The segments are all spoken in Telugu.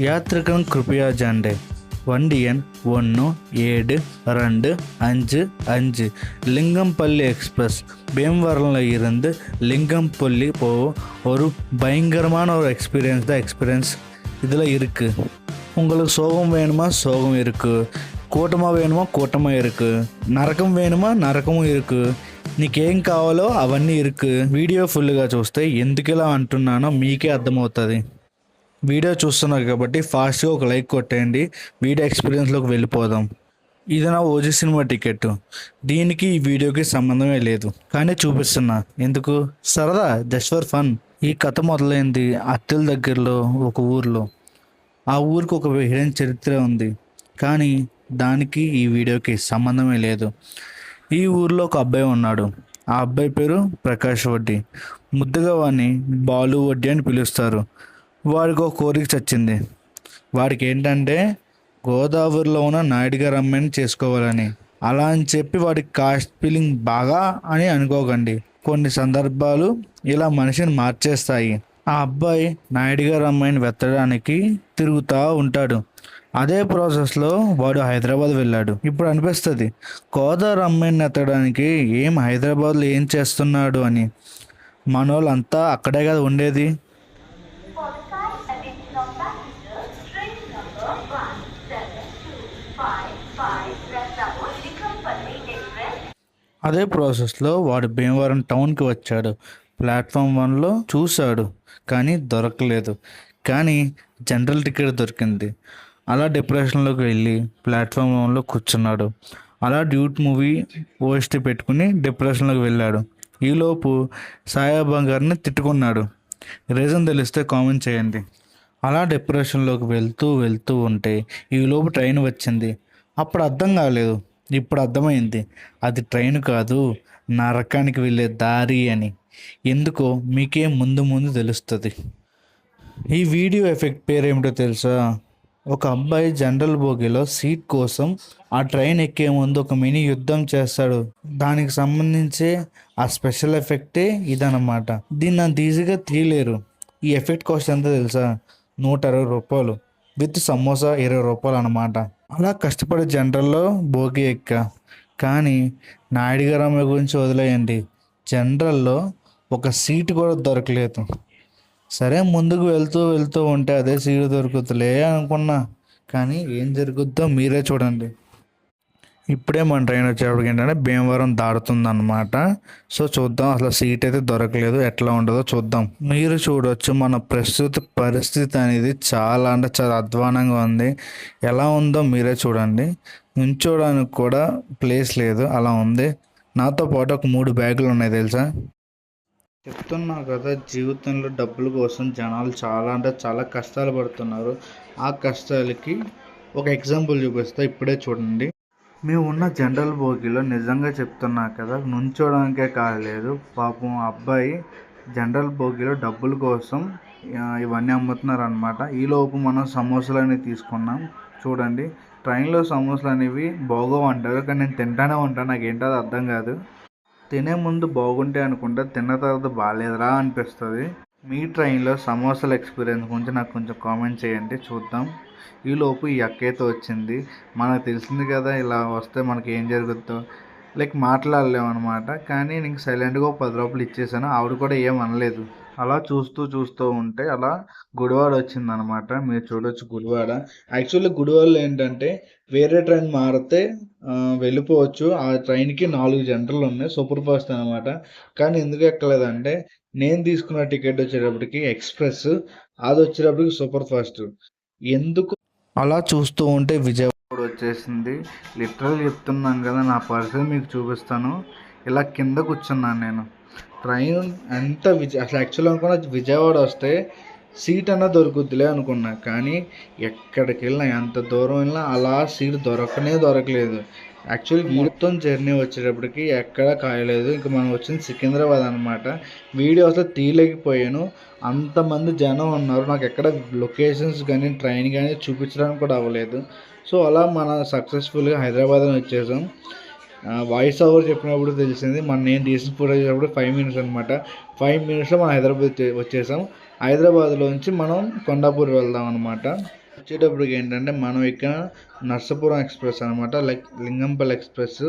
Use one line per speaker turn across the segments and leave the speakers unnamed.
యాత్రికం కృపయా జాండే வண்டி எண் ஒன்று ஏழு ரெண்டு அஞ்சு அஞ்சு. லிங்கம்பள்ளி எக்ஸ்பிரஸ். பீம்வரலில் இருந்து லிங்கம்பள்ளி போகும் ஒரு பயங்கரமான ஒரு எக்ஸ்பீரியன்ஸ் தான் எக்ஸ்பீரியன்ஸ் இதில் இருக்குது உங்களுக்கு சோகம் வேணுமா? சோகம் இருக்குது కూటమ వేణుమా కూటమ ఇరుకు నరకం వేణుమా నరకము ఇరుకు నీకేం కావాలో అవన్నీ ఇరుకు వీడియో ఫుల్గా చూస్తే ఎందుకు ఇలా అంటున్నానో మీకే అర్థమవుతుంది వీడియో చూస్తున్నారు కాబట్టి ఫాస్ట్గా ఒక లైక్ కొట్టేయండి. వీడియో ఎక్స్పీరియన్స్లోకి వెళ్ళిపోదాం. ఇది నా ఓజీ సినిమా టికెట్. దీనికి ఈ వీడియోకి సంబంధమే లేదు. కానీ చూపిస్తున్నా. ఎందుకు? సరదా జస్ట్ ఫర్ ఫన్ ఈ కథ మొదలైంది అత్తెల దగ్గరలో ఒక ఊర్లో. ఆ ఊరికి ఒక హిడెన్ చరిత్ర ఉంది. కానీ దానికి ఈ వీడియోకి సంబంధమే లేదు. ఈ ఊర్లో ఒక అబ్బాయి ఉన్నాడు. ఆ అబ్బాయి పేరు ప్రకాష్ వడ్డీ. ముద్దుగా వాడిని బాలు వడ్డీ అని పిలుస్తారు. వాడికి ఒక కోరిక చచ్చింది. వాడికి ఏంటంటే గోదావరిలో ఉన్న నాయుడుగారు అమ్మాయిని చేసుకోవాలని. అలా అని చెప్పి వాడికి కాస్ట్ ఫీలింగ్ బాగా అని అనుకోకండి. కొన్ని సందర్భాలు ఇలా మనిషిని మార్చేస్తాయి. ఆ అబ్బాయి నాయుడుగారు అమ్మాయిని వెతడానికి తిరుగుతూ ఉంటాడు. అదే ప్రాసెస్లో వాడు హైదరాబాద్ వెళ్ళాడు. ఇప్పుడు అనిపిస్తుంది గోదావరి అమ్మాయిని ఎత్తడానికి ఏం హైదరాబాద్లో ఏం చేస్తున్నాడు అని. మనోళ్ళంతా అక్కడే కదా ఉండేది. అదే ప్రాసెస్లో వాడు భీమవరం టౌన్కి వచ్చాడు. ప్లాట్ఫామ్ వన్లో చూశాడు కానీ దొరకలేదు. కానీ జనరల్ టికెట్ దొరికింది. అలా డిప్రెషన్లోకి వెళ్ళి ప్లాట్ఫామ్ వన్లో కూర్చున్నాడు. అలా డ్యూట్ మూవీ ఓఎస్టీ పెట్టుకుని డిప్రెషన్లోకి వెళ్ళాడు. ఈలోపు సాయాబా గారిని తిట్టుకున్నాడు. రీజన్ తెలిస్తే కామెంట్ చేయండి. అలా డిప్రెషన్లోకి వెళ్తూ వెళ్తూ ఉంటే ఈలోపు ట్రైన్ వచ్చింది. అప్పుడు అర్థం కాలేదు. ఇప్పుడు అర్థమైంది. అది ట్రైన్ కాదు నరకానికి వెళ్ళే దారి అని. ఎందుకో మీకే ముందు ముందు తెలుస్తుంది. ఈ వీడియో ఎఫెక్ట్ పేరేమిటో తెలుసా? ఒక అబ్బాయి జనరల్ బోగిలో సీట్ కోసం ఆ ట్రైన్ ఎక్కే ముందు ఒక మినీ యుద్ధం చేస్తాడు. దానికి సంబంధించే ఆ స్పెషల్ ఎఫెక్టే ఇదన్నమాట. దీన్ని అంత ఈజీగా తీయలేరు. ఈ ఎఫెక్ట్ కాస్ట్ ఎంత తెలుసా? నూట అరవై రూపాయలు. విత్ సమోసా ఇరవై రూపాయలు అన్నమాట. అలా కష్టపడి జనరల్లో భోగి ఎక్క. కానీ నాయుడు గారు అమ్మాయి గురించి వదిలేయండి. జనరల్లో ఒక సీట్ కూడా దొరకలేదు. సరే ముందుకు వెళ్తూ వెళ్తూ ఉంటే అదే సీటు దొరుకుతులే అనుకున్నా. కానీ ఏం జరుగుద్దో మీరే చూడండి. ఇప్పుడే మన ట్రైన్ వచ్చేప్పటికి ఏంటంటే భీమవరం దాడుతుందన్నమాట సో చూద్దాం అసలు సీట్ అయితే దొరకలేదు. ఎట్లా ఉండదో చూద్దాం. మీరు చూడొచ్చు మన ప్రస్తుత పరిస్థితి అనేది చాలా అంటే చాలా అధ్వానంగా ఉంది. ఎలా ఉందో మీరే చూడండి. నుంచోడానికి కూడా ప్లేస్ లేదు అలా ఉంది. నాతో పాటు ఒక మూడు బ్యాగులు ఉన్నాయి తెలుసా? చెప్తున్నా కదా జీవితంలో డబ్బుల కోసం జనాలు చాలా అంటే చాలా కష్టాలు పడుతున్నారు. ఆ కష్టాలకి ఒక ఎగ్జాంపుల్ చూపిస్తా ఇప్పుడే చూడండి. మేము ఉన్న జనరల్ బోగిలో నిజంగా చెప్తున్నా కదా నుంచోడానికే కాలేదు. పాపం ఆ అబ్బాయి జనరల్ బోగీలో డబ్బుల కోసం ఇవన్నీ అమ్ముతున్నారు అనమాట ఈలోపు మనం సమోసాలు అనేవి తీసుకున్నాం. చూడండి ట్రైన్లో సమోసాలు అనేవి బాగోవు అంటారు కానీ నేను తింటానే ఉంటాను. నాకు అది అర్థం కాదు. తినే ముందు బాగుంటే అనుకుంటా తిన్న తర్వాత బాగాలేదురా అనిపిస్తుంది. మీ ట్రైన్లో సమోసాల ఎక్స్పీరియన్స్ గురించి నాకు కొంచెం కామెంట్ చేయండి చూద్దాం. ఈలోపు ఈ అక్క వచ్చింది. మనకు తెలిసింది కదా ఇలా వస్తే మనకి ఏం జరుగుద్దో. లైక్ మాట్లాడలేము అనమాట కానీ నేను సైలెంట్గా ఒక పది రూపాయలు ఇచ్చేసాను. ఆవిడ కూడా ఏం అనలేదు. అలా చూస్తూ చూస్తూ ఉంటే అలా గుడివాడ వచ్చిందనమాట మీరు చూడొచ్చు గుడివాడ. యాక్చువల్లీ గుడివాడలో ఏంటంటే వేరే ట్రైన్ మారితే వెళ్ళిపోవచ్చు. ఆ ట్రైన్కి నాలుగు జంటలు ఉన్నాయి సూపర్ ఫాస్ట్ అనమాట. కానీ ఎందుకు ఎక్కలేదంటే నేను తీసుకున్న టికెట్ వచ్చేటప్పటికి ఎక్స్ప్రెస్ అది వచ్చేటప్పటికి సూపర్ ఫాస్ట్ ఎందుకు అలా చూస్తూ ఉంటే విజయవాడ వచ్చేసింది. లిటరల్ చెప్తున్నాను కదా నా పరిస్థితి మీకు చూపిస్తాను. ఇలా కింద కూర్చున్నాను నేను. ట్రైన్ ఎంత విజయ అసలు యాక్చువల్ అనుకున్న విజయవాడ వస్తే సీట్ అన్న దొరుకుద్దిలే అనుకున్నా. కానీ ఎక్కడికి వెళ్ళినా ఎంత దూరం వెళ్ళినా అలా సీట్ దొరకనే దొరకలేదు. యాక్చువల్లీ మొత్తం జర్నీ వచ్చేటప్పటికి ఎక్కడా కాయలేదు. ఇంకా మనం వచ్చింది సికింద్రాబాద్ అనమాట వీడియో అసలు తీయలేకపోయాను. అంతమంది జనం ఉన్నారు. నాకు ఎక్కడ లొకేషన్స్ కానీ ట్రైన్ కానీ చూపించడానికి కూడా అవ్వలేదు. సో అలా మన సక్సెస్ఫుల్గా హైదరాబాద్ వచ్చేసాం. వాయిస్ ఓవర్ చెప్పినప్పుడు తెలిసింది మన నేను తీసిన ఫోటో చేసినప్పుడు ఫైవ్ మినిట్స్ అనమాట ఫైవ్ మినిట్స్లో మనం హైదరాబాద్ వచ్చేసాం. హైదరాబాద్లోంచి మనం కొండాపూర్ వెళ్దాం అనమాట వచ్చేటప్పటికి ఏంటంటే మనం ఇక్కడ నర్సపురం ఎక్స్ప్రెస్ అనమాట లైక్ లింగంపల్లి ఎక్స్ప్రెస్.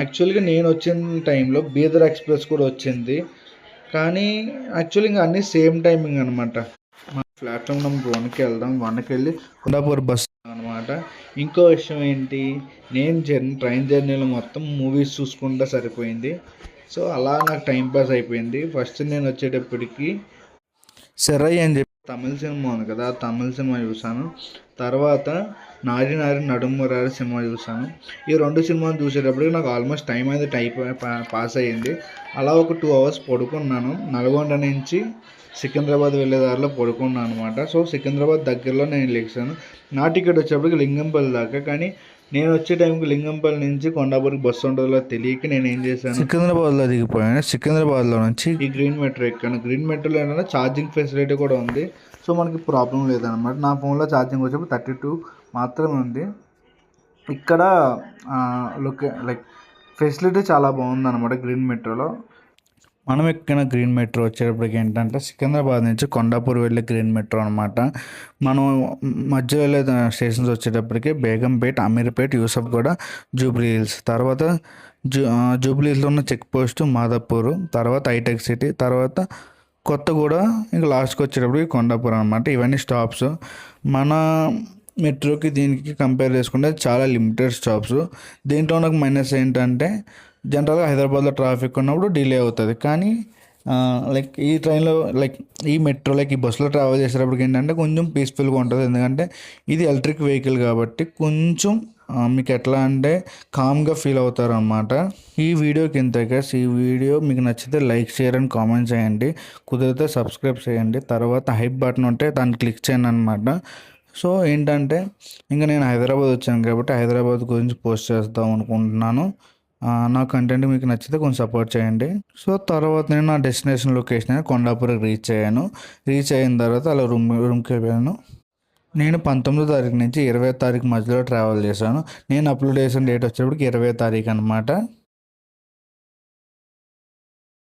యాక్చువల్గా నేను వచ్చిన టైంలో బీదర్ ఎక్స్ప్రెస్ కూడా వచ్చింది. కానీ యాక్చువల్లీ ఇంకా అన్నీ సేమ్ టైమింగ్ అనమాట ప్లాట్ఫామ్ నెంబర్ వన్కి వెళ్దాం వన్కి వెళ్ళి కొండాపూర్ బస్ అనమాట ఇంకో విషయం ఏంటి? నేను జర్నీ ట్రైన్ జర్నీలో మొత్తం మూవీస్ చూసుకుంటా సరిపోయింది. సో అలా నాకు టైం పాస్ అయిపోయింది. ఫస్ట్ నేను వచ్చేటప్పటికి సెరై అని చెప్పి తమిళ సినిమా ఉంది కదా తమిళ సినిమా చూసాను తర్వాత నారి నారి నడుమురారి సినిమా చూసాను ఈ రెండు సినిమాలు చూసేటప్పటికి నాకు ఆల్మోస్ట్ టైం అయితే టైప్ పాస్ అయ్యింది. అలా ఒక టూ అవర్స్ పడుకున్నాను. నల్గొండ నుంచి సికింద్రాబాద్ వెళ్ళే దారిలో పడుకున్నాను అనమాట సో సికింద్రాబాద్ దగ్గరలో నేను లేచాను. నా టికెట్ వచ్చేప్పటికి లింగంపల్లి దాకా. కానీ నేను వచ్చే టైంకి లింగంపల్లి నుంచి కొండాపూర్కి బస్సు ఉంటుందో తెలియక నేను ఏం చేశాను? సికింద్రాబాద్లో దిగిపోయాను. సికింద్రాబాద్లో నుంచి ఈ గ్రీన్ మెట్రో ఎక్కాను. గ్రీన్ మెట్రోలో ఏంటంటే ఛార్జింగ్ ఫెసిలిటీ కూడా ఉంది. సో మనకి ప్రాబ్లం లేదనమాట నా ఫోన్లో ఛార్జింగ్ వచ్చేప్పుడు థర్టీ టూ మాత్రమే ఉంది. ఇక్కడ లొకే లైక్ ఫెసిలిటీ చాలా బాగుంది అనమాట గ్రీన్ మెట్రోలో. మనం ఎక్కిన గ్రీన్ మెట్రో వచ్చేటప్పటికి ఏంటంటే సికింద్రాబాద్ నుంచి కొండాపూర్ వెళ్ళే గ్రీన్ మెట్రో అనమాట మనం మధ్యలో వెళ్ళే స్టేషన్స్ వచ్చేటప్పటికి బేగంపేట్ అమీర్పేట్ యూసఫ్ కూడా జూబ్లీ హిల్స్. తర్వాత జూ జూబ్లీ హిల్స్లో ఉన్న చెక్ పోస్ట్ మాదాపూర్ తర్వాత హైటెక్ సిటీ తర్వాత కొత్తగూడ ఇంకా లాస్ట్కి వచ్చేటప్పటికి కొండాపూర్ అనమాట ఇవన్నీ స్టాప్స్. మన మెట్రోకి దీనికి కంపేర్ చేసుకుంటే చాలా లిమిటెడ్ స్టాప్స్. దీంట్లో నాకు మైనస్ ఏంటంటే జనరల్గా హైదరాబాద్లో ట్రాఫిక్ ఉన్నప్పుడు డిలే అవుతుంది. కానీ లైక్ ఈ ట్రైన్లో లైక్ ఈ మెట్రో లైక్ ఈ బస్సులో ట్రావెల్ చేసేటప్పటికి ఏంటంటే కొంచెం పీస్ఫుల్గా ఉంటుంది. ఎందుకంటే ఇది ఎలక్ట్రిక్ వెహికల్ కాబట్టి కొంచెం మీకు ఎట్లా అంటే కామ్గా ఫీల్ అవుతారు అన్నమాట ఈ వీడియోకి ఇంత గైస్ ఈ వీడియో మీకు నచ్చితే లైక్ షేర్ అండ్ కామెంట్ చేయండి. కుదిరితే సబ్స్క్రైబ్ చేయండి. తర్వాత హైప్ బటన్ ఉంటే దాన్ని క్లిక్ చేయండి అనమాట సో ఏంటంటే ఇంకా నేను హైదరాబాద్ వచ్చాను కాబట్టి హైదరాబాద్ గురించి పోస్ట్ చేద్దాం అనుకుంటున్నాను. నా కంటెంట్ మీకు నచ్చితే కొంచెం సపోర్ట్ చేయండి. సో తర్వాత నేను నా డెస్టినేషన్ లొకేషన్ అయిన కొండాపురం రీచ్ అయ్యాను. రీచ్ అయిన తర్వాత అలా రూమ్ రూమ్కి వెళ్ళాను. నేను పంతొమ్మిదో తారీఖు నుంచి ఇరవై తారీఖు మధ్యలో ట్రావెల్ చేశాను. నేను అప్లోడ్ చేసిన డేట్ వచ్చేటప్పటికి ఇరవై తారీఖు అనమాట